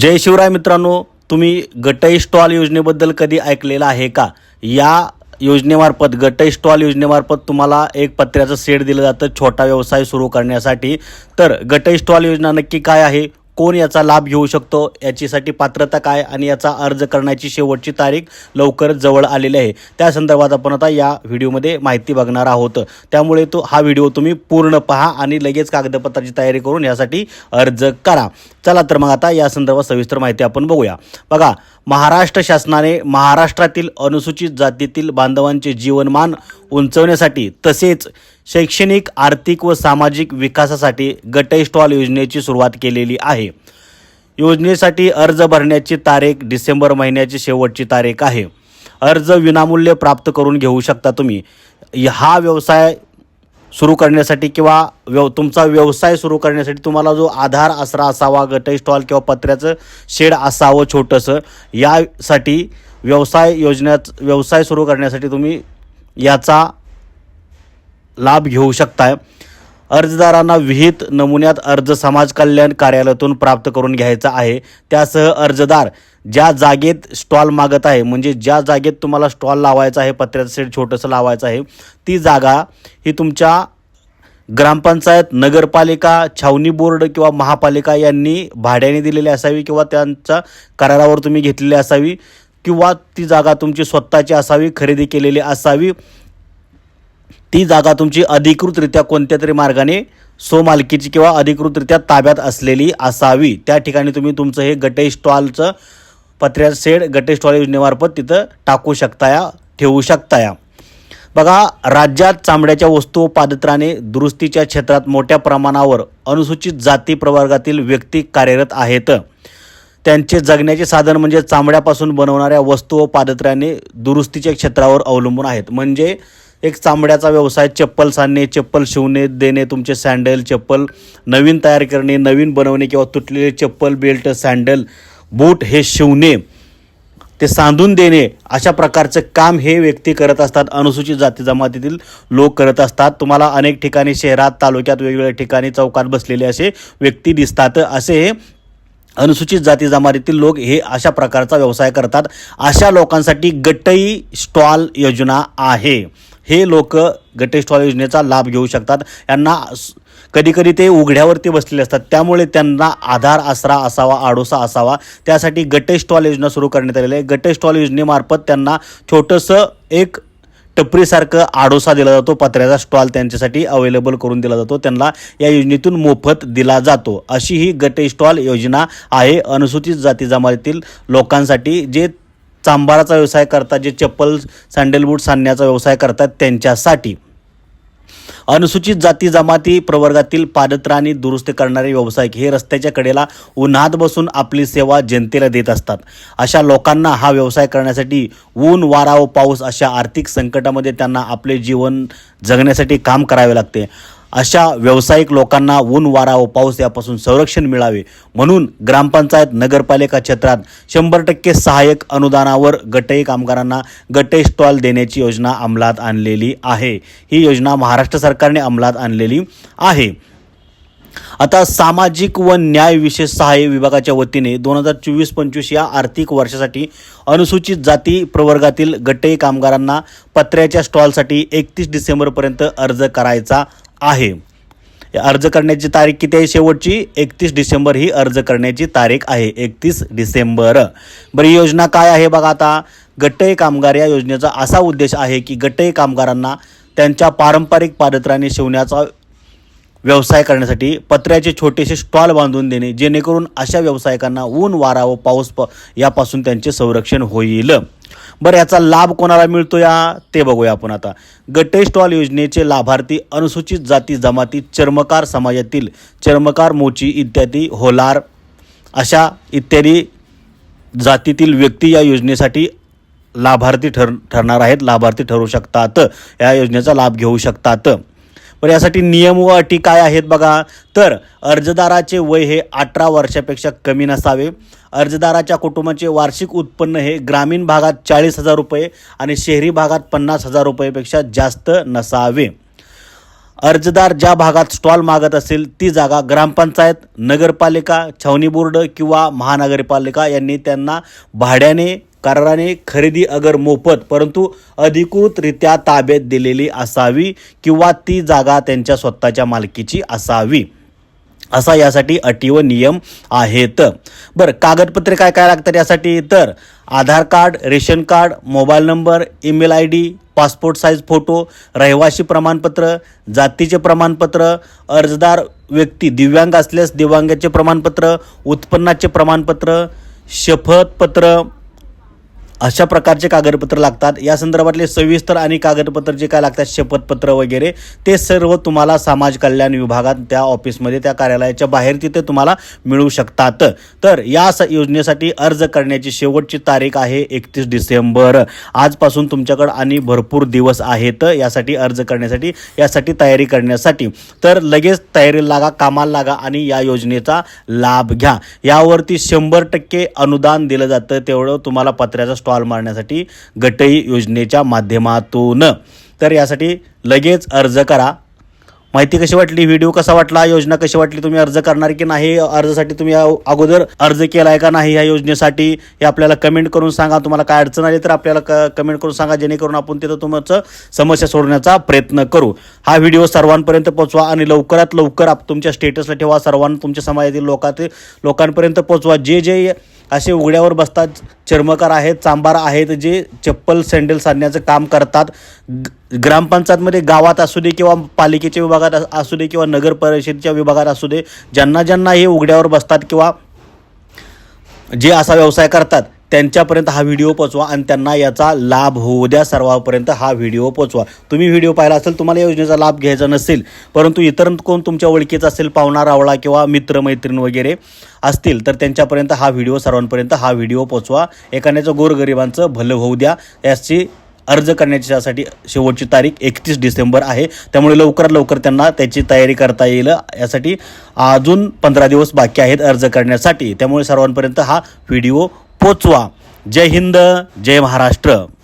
जय शिवराय मित्रांनो तुम्ही गटई स्टॉल योजनेबद्दल कधी ऐकलेलं आहे का? या योजनेमार्फत गटई स्टॉल योजनेमार्फत तुम्हाला एक पत्र्याचं सेट दिलं जातं छोटा व्यवसाय सुरू करण्यासाठी. तर गटई स्टॉल योजना नक्की काय आहे? कोण याचा लाभ घेऊ शकतो याचीसाठी पात्रता काय आणि याचा अर्ज करण्याची शेवटची तारीख लवकर जवळ आलेली आहे. त्या संदर्भात आपण आता या व्हिडिओमध्ये माहिती बघणार आहोत. त्यामुळे तो हा व्हिडिओ तुम्ही पूर्ण पहा आणि लगेच कागदपत्राची तयारी करून यासाठी अर्ज करा. चला तर मग आता या संदर्भात सविस्तर माहिती आपण बघूया. बघा महाराष्ट्र शासनाने महाराष्ट्रातील अनुसूचित जातीतील बांधवांचे जीवनमान उंचवण्यासाठी तसेच शैक्षणिक आर्थिक व सामाजिक विकासासाठी गट स्टॉल योजनेची सुरुवात केलेली आहे. योजनेसाठी अर्ज भरण्याची तारीख डिसेंबर महिन्याची शेवटची तारीख आहे. अर्ज विनामूल्य प्राप्त करून घेऊ शकता तुम्ही. हा व्यवसाय सुरू करण्यासाठी किंवा व्यव तुमचा व्यवसाय सुरू करण्यासाठी तुम्हाला जो आधार आसरा असावा गटई स्टॉल किंवा पत्र्याचं शेड असावं छोटंसं यासाठी व्यवसाय योजनेत व्यवसाय सुरू करण्यासाठी तुम्ही याचा लाभ घेऊ शकताय. अर्जदारांना विहित नमुन्यात अर्ज समाज कल्याण कार्यालयातून प्राप्त करून घ्यायचा आहे. त्यासह अर्जदार ज्या जागेत स्टॉल मागत आहे म्हणजे ज्या जागेत तुम्हाला स्टॉल लावायचा आहे पत्र्याचं सेट छोटंसं लावायचं आहे ती जागा ही तुमच्या ग्रामपंचायत नगरपालिका छावणी बोर्ड किंवा महापालिका यांनी भाड्याने दिलेली असावी किंवा त्यांच्या करारावर तुम्ही घेतलेली असावी किंवा ती जागा तुमची स्वतःची असावी खरेदी केलेली असावी. ती जागा तुमची अधिकृतरित्या कोणत्या तरी मार्गाने स्वमालकीची किंवा अधिकृतरित्या ताब्यात असलेली असावी. त्या ठिकाणी तुम्ही तुमचं हे गटे स्टॉलचं पत्र्या सेड गटई स्टॉल योजनेमार्फत तिथं टाकू शकताया ठेवू शकताया बघा राज्यात चामड्याच्या वस्तू व पादत्राने दुरुस्तीच्या क्षेत्रात मोठ्या प्रमाणावर अनुसूचित जाती प्रवर्गातील व्यक्ती कार्यरत आहेत. त्यांचे जगण्याचे साधन म्हणजे चामड्यापासून बनवणाऱ्या वस्तू व पादत्राने दुरुस्तीच्या क्षेत्रावर अवलंबून आहेत. म्हणजे एक चामड्याचा व्यवसाय चप्पल सांडणे चप्पल शिवणे देणे तुमचे सँडल चप्पल नवीन तयार करणे नवीन बनवणे किंवा तुटलेले चप्पल बेल्ट सँडल बूट हे शिवणे ते सांधून देणे अशा प्रकारचं काम हे व्यक्ती करत असतात. अनुसूचित जाती जमातीतील लोक करत असतात. तुम्हाला अनेक ठिकाणी शहरात तालुक्यात वेगवेगळ्या ठिकाणी चौकात बसलेले असे व्यक्ती दिसतात. असे हे अनुसूचित जाती जमातीतील लोक हे अशा प्रकारचा व्यवसाय करतात. अशा लोकांसाठी गटई स्टॉल योजना आहे. हे लोक गटई स्टॉल योजनेचा लाभ घेऊ शकतात. यांना कधीकधी ते उघड्यावरती बसलेले असतात. त्यामुळे त्यांना आधार आसरा असावा आडोसा असावा. त्यासाठी गटई स्टॉल योजना सुरू करण्यात आलेली आहे. गटई स्टॉल योजनेमार्फत त्यांना छोटंसं एक टपरीसारखं आडोसा दिला जातो पत्र्याचा स्टॉल त्यांच्यासाठी अवेलेबल करून दिला जातो त्यांना या योजनेतून मोफत दिला जातो. अशी ही गट स्टॉल योजना आहे. अनुसूचित जाती जमातीतील लोकांसाठी जे चांबाराचा व्यवसाय करतात जे चप्पल सँडलबूट सांडण्याचा व्यवसाय करतात त्यांच्यासाठी. अनुसूचित जाती जमाती प्रवर्गातील पादत्राणी दुरुस्त करणारे व्यावसायिक हे रस्त्याच्या कडेला उन्हात बसून आपली सेवा जनतेला देत असतात. अशा लोकांना हा व्यवसाय करण्यासाठी ऊन वारा व पाऊस अशा आर्थिक संकटामध्ये त्यांना आपले जीवन जगण्यासाठी काम करावे लागते. अशा व्यावसायिक लोकांना ऊन वारा व पाऊस यापासून संरक्षण मिळावे म्हणून ग्रामपंचायत नगरपालिका क्षेत्रात शंभर टक्के सहाय्यक अनुदानावर गटई कामगारांना गटई स्टॉल देण्याची योजना अंमलात आणलेली आहे. ही योजना महाराष्ट्र सरकारने अंमलात आणलेली आहे. आता सामाजिक व न्याय विशेष सहाय्य विभागाच्या वतीने दोन हजार चोवीस पंचवीस या आर्थिक वर्षासाठी अनुसूचित जाती प्रवर्गातील गटई कामगारांना पत्र्याच्या स्टॉलसाठी एकतीस डिसेंबरपर्यंत अर्ज करायचा आहे. अर्ज करण्याची तारीख किती आहे शेवटची? एकतीस डिसेंबर ही अर्ज करण्याची तारीख आहे. एकतीस डिसेंबर. बरं ही योजना काय आहे बघा आता? गट्टई कामगार या योजनेचा असा उद्देश आहे की गट्टई कामगारांना त्यांच्या पारंपरिक पादत्राने शिवण्याचा व्यवसाय करण्यासाठी पत्र्याचे छोटेसे स्टॉल बांधून देणे जेणेकरून अशा व्यावसायिकांना ऊन वारा व पाऊस प यापासून त्यांचे संरक्षण होईल. बरं याचा लाभ कोणाला मिळतो या ते बघूया आपण आता. गटेस्टॉल योजनेचे लाभार्थी अनुसूचित जाती जमाती चर्मकार समाजातील चर्मकार मोची इत्यादी होलार अशा इत्यादी जातीतील व्यक्ती या योजनेसाठी लाभार्थी ठर ठरणार आहेत. लाभार्थी ठरू शकतात. या योजनेचा लाभ घेऊ शकतात. बरं यासाठी नियम व अटी काय आहेत बघा? तर अर्जदाराचे वय हे अठरा वर्षापेक्षा कमी नसावे. अर्जदाराच्या कुटुंबाचे वार्षिक उत्पन्न हे ग्रामीण भागात चाळीस हजार रुपये आणि शहरी भागात पन्नास हजार रुपयेपेक्षा जास्त नसावे. अर्जदार ज्या भागात स्टॉल मागत असेल ती जागा ग्रामपंचायत नगरपालिका छावणी बोर्ड किंवा महानगरपालिका यांनी त्यांना भाड्याने कराराने खरेदी अगर मोफत परंतु अधिकृतरित्या ताब्यात दिलेली असावी किंवा ती जागा त्यांच्या स्वतःच्या मालकीची असावी असा यासाठी अटी व नियम आहेत. बरं कागदपत्रे काय काय लागतात यासाठी? तर Aadhaar card ration card mobile number email I D passport size photo रहिवासी प्रमाणपत्र जातीचे प्रमाणपत्र अर्जदार व्यक्ती दिव्यांग असल्यास दिव्यांगाचे प्रमाणपत्र उत्पन्नाचे प्रमाणपत्र शपथपत्र अशा प्रकारचे कागदपत्र लागतात. या संदर्भातले सविस्तर आणि कागदपत्र जे काय लागतात शपथपत्र वगैरे ते सर्व तुम्हाला समाज कल्याण विभागात त्या ऑफिसमध्ये त्या कार्यालयाच्या बाहेर तिथे तुम्हाला मिळू शकतात. तर या स योजनेसाठी अर्ज करण्याची शेवटची तारीख आहे एकतीस डिसेंबर. आजपासून तुमच्याकडं आणि भरपूर दिवस आहेत यासाठी अर्ज करण्यासाठी यासाठी तयारी करण्यासाठी. तर लगेच तयारी लागा कामाला लागा आणि या योजनेचा लाभ घ्या. यावरती शंभर टक्के अनुदान दिलं जातं तेवढं तुम्हाला पत्र्याचा स्टॉल मारण्यासाठी गटई योजनेच्या माध्यमातून. तर यासाठी लगेच अर्ज करा. माहिती कशी वाटली? व्हिडिओ कसा वाटला? योजना कशी वाटली? तुम्ही अर्ज करणार की नाही? अर्जासाठी तुम्ही अगोदर अर्ज केला आहे का नाही या योजनेसाठी? हे आपल्याला कमेंट करून सांगा. तुम्हाला काय अडचण आली तर आपल्याला क कमेंट करून सांगा. जेणेकरून आपण तिथं तुमचं समस्या सोडवण्याचा प्रयत्न करू. हा व्हिडिओ सर्वांपर्यंत पोहोचवा आणि लवकरात लवकर आप तुमच्या स्टेटसला ठेवा. सर्वांना तुमच्या समाजातील लोकात लोकांपर्यंत पोहोचवा. जे जे असे उघड्यावर बसतात चर्मकार आहेत चांबार आहेत जे चप्पल सँडल साधण्याचं काम करतात. ग- ग्रामपंचायतमध्ये गावात असू दे किंवा पालिकेच्या विभागात असू दे किंवा नगर परिषदेच्या विभागात असू दे ज्यांना ज्यांना हे उघड्यावर बसतात किंवा जे असा व्यवसाय करतात त्यांच्यापर्यंत हा व्हिडिओ पोचवा आणि त्यांना याचा लाभ होऊ द्या. सर्वांपर्यंत हा व्हिडिओ पोचवा तुम्ही व्हिडिओ पाहिला असेल तुम्हाला या योजनेचा लाभ घ्यायचा नसेल परंतु इतर कोण तुमच्या ओळखीचा असेल पाहुणा रावळा किंवा मित्र मैत्रीण वगैरे असतील तर त्यांच्यापर्यंत हा व्हिडिओ सर्वांपर्यंत हा व्हिडिओ पोचवा एखाद्याचं गोरगरिबांचं भलं होऊ द्या. याची अर्ज करण्याच्यासाठी शेवटची तारीख एकतीस डिसेंबर आहे. त्यामुळे लवकरात लवकर त्यांना त्याची तयारी करता येईल. यासाठी अजून पंधरा दिवस बाकी आहेत अर्ज करण्यासाठी. त्यामुळे सर्वांपर्यंत हा व्हिडिओ पोचवा. जय हिंद जय महाराष्ट्र.